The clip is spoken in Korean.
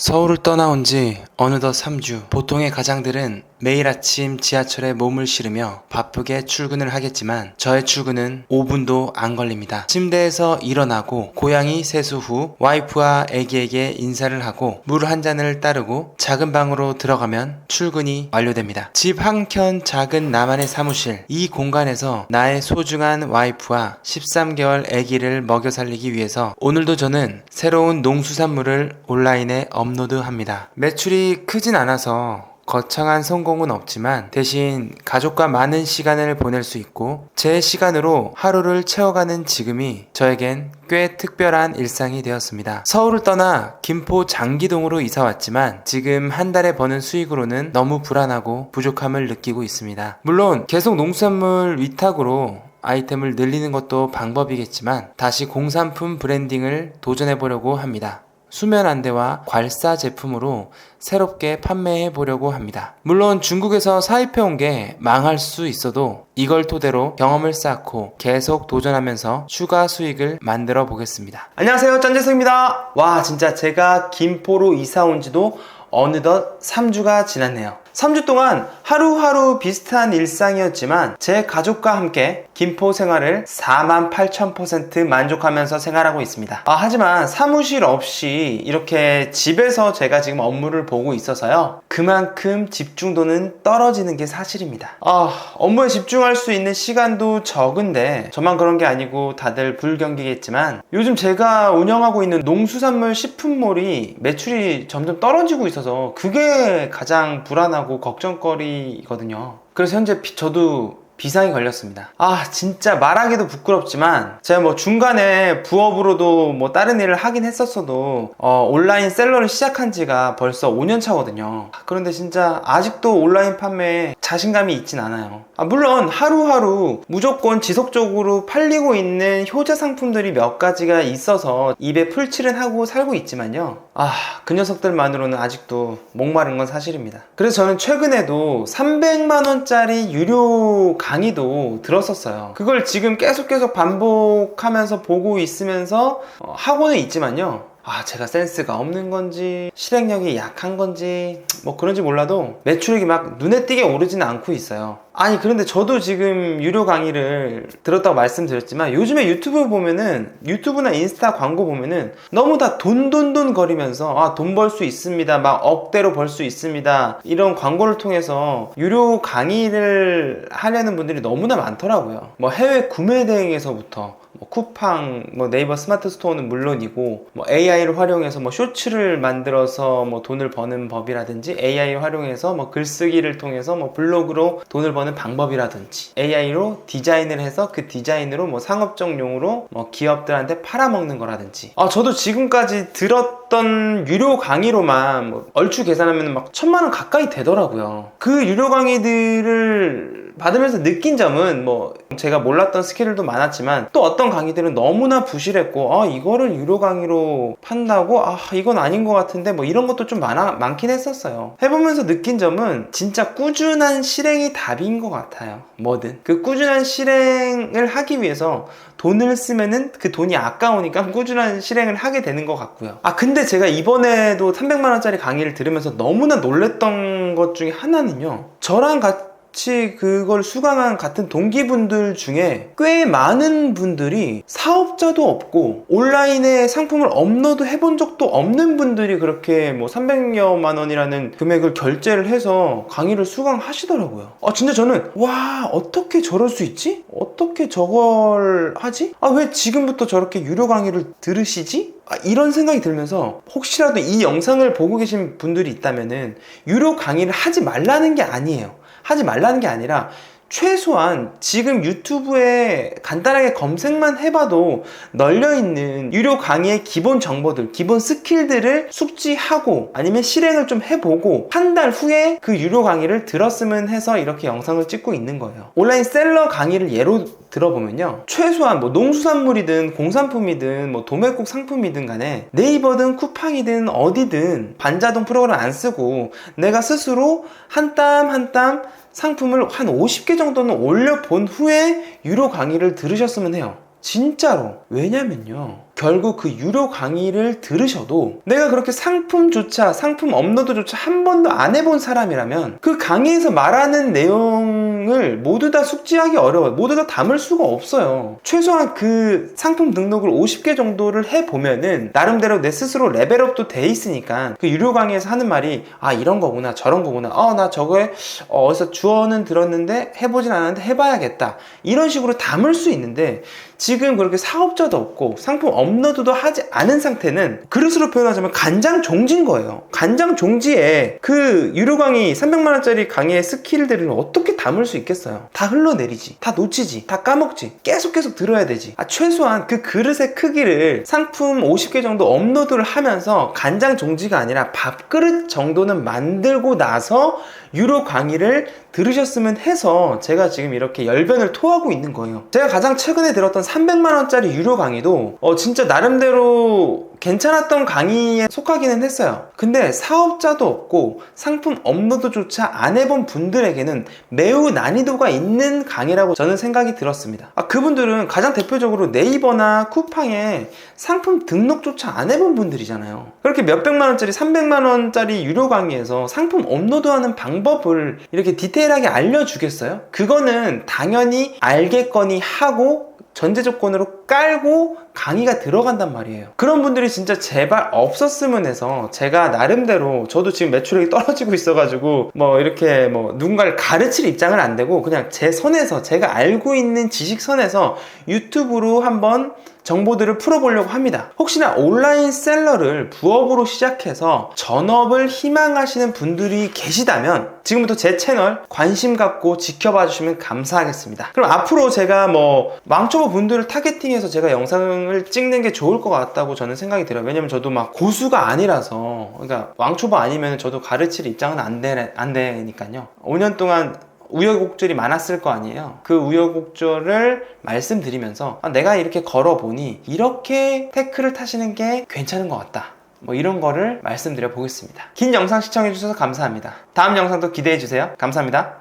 서울을 떠나온 지 어느덧 3주. 보통의 가장들은 매일 아침 지하철에 몸을 실으며 바쁘게 출근을 하겠지만 저의 출근은 5분도 안 걸립니다. 침대에서 일어나고 고양이 세수 후 와이프와 아기에게 인사를 하고 물 한 잔을 따르고 작은 방으로 들어가면 출근이 완료됩니다. 집 한 켠 작은 나만의 사무실. 이 공간에서 나의 소중한 와이프와 13개월 아기를 먹여 살리기 위해서 오늘도 저는 새로운 농수산물을 온라인에 업 로드합니다. 매출이 크진 않아서 거창한 성공은 없지만 대신 가족과 많은 시간을 보낼 수 있고 제 시간으로 하루를 채워가는 지금이 저에겐 꽤 특별한 일상이 되었습니다. 서울을 떠나 김포 장기동으로 이사 왔지만 지금 한 달에 버는 수익으로는 너무 불안하고 부족함을 느끼고 있습니다. 물론 계속 농수산물 위탁으로 아이템을 늘리는 것도 방법이겠지만 다시 공산품 브랜딩을 도전해 보려고 합니다. 수면 안대와 괄사 제품으로 새롭게 판매해 보려고 합니다. 물론 중국에서 사입해 온 게 망할 수 있어도 이걸 토대로 경험을 쌓고 계속 도전하면서 추가 수익을 만들어 보겠습니다. 안녕하세요. 짠재성입니다. 와, 진짜 제가 김포로 이사 온 지도 어느덧 3주가 지났네요. 3주 동안 하루하루 비슷한 일상이었지만 제 가족과 함께 김포 생활을 4만 8천 퍼센트 만족하면서 생활하고 있습니다. 아, 하지만 사무실 없이 이렇게 집에서 제가 지금 업무를 보고 있어서요. 그만큼 집중도는 떨어지는 게 사실입니다. 아, 업무에 집중할 수 있는 시간도 적은데 저만 그런 게 아니고 다들 불경기겠지만 요즘 제가 운영하고 있는 농수산물 식품몰이 매출이 점점 떨어지고 있어서 그게 가장 불안하고 걱정거리거든요. 그래서 현재 비- 저도 비상이 걸렸습니다. 아, 진짜 말하기도 부끄럽지만, 제가 뭐 중간에 부업으로도 뭐 다른 일을 하긴 했었어도, 어, 온라인 셀러를 시작한 지가 벌써 5년 차거든요. 그런데 진짜 아직도 온라인 판매에 자신감이 있진 않아요. 아, 물론 하루하루 무조건 지속적으로 팔리고 있는 효자 상품들이 몇 가지가 있어서 입에 풀칠은 하고 살고 있지만요. 아, 그 녀석들만으로는 아직도 목마른 건 사실입니다. 그래서 저는 최근에도 300만원짜리 유료 강의도 들었었어요. 그걸 지금 계속 계속 반복하면서 보고 있으면서 어, 하고는 있지만요. 아, 제가 센스가 없는 건지, 실행력이 약한 건지, 뭐 그런지 몰라도 매출액이 막 눈에 띄게 오르지는 않고 있어요. 아니, 그런데 저도 지금 유료 강의를 들었다고 말씀드렸지만 요즘에 유튜브 보면은, 유튜브나 인스타 광고 보면은 너무 다 돈, 돈, 돈 거리면서, 아, 돈 벌 수 있습니다. 막 억대로 벌 수 있습니다. 이런 광고를 통해서 유료 강의를 하려는 분들이 너무나 많더라고요. 뭐 해외 구매 대행에서부터 뭐 쿠팡, 뭐 네이버 스마트 스토어는 물론이고 뭐 AI를 활용해서 뭐 쇼츠를 만들어서 뭐 돈을 버는 법이라든지 AI를 활용해서 뭐 글쓰기를 통해서 뭐 블로그로 돈을 버는 방법이라든지 AI로 디자인을 해서 그 디자인으로 뭐 상업적용으로 뭐 기업들한테 팔아먹는 거라든지 아 저도 지금까지 들었던 유료 강의로만 뭐 얼추 계산하면 막 천만 원 가까이 되더라고요. 그 유료 강의들을 받으면서 느낀 점은 뭐 제가 몰랐던 스킬도 많았지만 또 어떤 강의들은 너무나 부실했고 아 이거를 유료 강의로 판다고? 아 이건 아닌 것 같은데? 뭐 이런 것도 좀 많아 많긴 했었어요. 해보면서 느낀 점은 진짜 꾸준한 실행이 답인 것 같아요. 뭐든. 그 꾸준한 실행을 하기 위해서 돈을 쓰면은 그 돈이 아까우니까 꾸준한 실행을 하게 되는 것 같고요. 아 근데 제가 이번에도 300만 원짜리 강의를 들으면서 너무나 놀랬던 것 중에 하나는요. 저랑 같이 같이 그걸 수강한 같은 동기분들 중에 꽤 많은 분들이 사업자도 없고 온라인에 상품을 업로드 해본 적도 없는 분들이 그렇게 뭐 300여만 원이라는 금액을 결제를 해서 강의를 수강하시더라고요. 아 진짜 저는 와 어떻게 저럴 수 있지? 어떻게 저걸 하지? 아 왜 지금부터 저렇게 유료 강의를 들으시지? 아, 이런 생각이 들면서 혹시라도 이 영상을 보고 계신 분들이 있다면은 유료 강의를 하지 말라는 게 아니에요. 하지 말라는 게 아니라 최소한 지금 유튜브에 간단하게 검색만 해봐도 널려있는 유료 강의의 기본 정보들, 기본 스킬들을 숙지하고 아니면 실행을 좀 해보고 한 달 후에 그 유료 강의를 들었으면 해서 이렇게 영상을 찍고 있는 거예요. 온라인 셀러 강의를 예로 들어보면요. 최소한 뭐 농수산물이든 공산품이든 뭐 도매국 상품이든 간에 네이버든 쿠팡이든 어디든 반자동 프로그램 안 쓰고 내가 스스로 한 땀 한땀 상품을 한 50개 정도는 올려본 후에 유료 강의를 들으셨으면 해요. 진짜로. 왜냐면요. 결국 그 유료 강의를 들으셔도 내가 그렇게 상품조차 상품 업로드조차 한 번도 안 해본 사람이라면 그 강의에서 말하는 내용을 모두 다 숙지하기 어려워요. 모두 다 담을 수가 없어요. 최소한 그 상품 등록을 50개 정도를 해보면은 나름대로 내 스스로 레벨업도 돼 있으니까 그 유료 강의에서 하는 말이 아 이런 거구나 저런 거구나 어 나 저거에 어, 어디서 주어는 들었는데 해보진 않았는데 해봐야겠다 이런 식으로 담을 수 있는데 지금 그렇게 사업자도 없고 상품 업로드 도 하지 않은 상태는 그릇으로 표현하자면 간장 종지인 거예요. 간장 종지에 그 유료 강의 300만원짜리 강의의 스킬들을 어떻게 담을 수 있겠어요? 다 흘러내리지. 다 놓치지. 다 까먹지. 계속 계속 들어야 되지. 아, 최소한 그 그릇의 크기를 상품 50개 정도 업로드를 하면서 간장 종지가 아니라 밥그릇 정도는 만들고 나서 유료 강의를 들으셨으면 해서 제가 지금 이렇게 열변을 토하고 있는 거예요. 제가 가장 최근에 들었던 300만원짜리 유료 강의도 어, 진짜 나름대로 괜찮았던 강의에 속하기는 했어요. 근데 사업자도 없고 상품 업로드조차 안 해본 분들에게는 매우 난이도가 있는 강의라고 저는 생각이 들었습니다. 아, 그분들은 가장 대표적으로 네이버나 쿠팡에 상품 등록조차 안 해본 분들이잖아요. 그렇게 몇백만원짜리, 300만원짜리 유료 강의에서 상품 업로드하는 방법을 이렇게 디테일하게 알려주겠어요? 그거는 당연히 알겠거니 하고 전제 조건으로 깔고 강의가 들어간단 말이에요. 그런 분들이 진짜 제발 없었으면 해서 제가 나름대로 저도 지금 매출액이 떨어지고 있어가지고 뭐 이렇게 뭐 누군가를 가르칠 입장은 안 되고 그냥 제 선에서 제가 알고 있는 지식 선에서 유튜브로 한번 정보들을 풀어보려고 합니다. 혹시나 온라인 셀러를 부업으로 시작해서 전업을 희망하시는 분들이 계시다면 지금부터 제 채널 관심 갖고 지켜봐 주시면 감사하겠습니다. 그럼 앞으로 제가 뭐 왕초보 분들을 타겟팅해서 제가 영상을 찍는 게 좋을 것 같다고 저는 생각이 들어요. 왜냐면 저도 막 고수가 아니라서 그러니까 왕초보 아니면 저도 가르칠 입장은 안, 되, 안 되니까요. 5년 동안 우여곡절이 많았을 거 아니에요. 그 우여곡절을 말씀드리면서 아, 내가 이렇게 걸어보니 이렇게 태클을 타시는 게 괜찮은 것 같다. 뭐 이런 거를 말씀드려 보겠습니다. 긴 영상 시청해주셔서 감사합니다. 다음 영상도 기대해주세요. 감사합니다.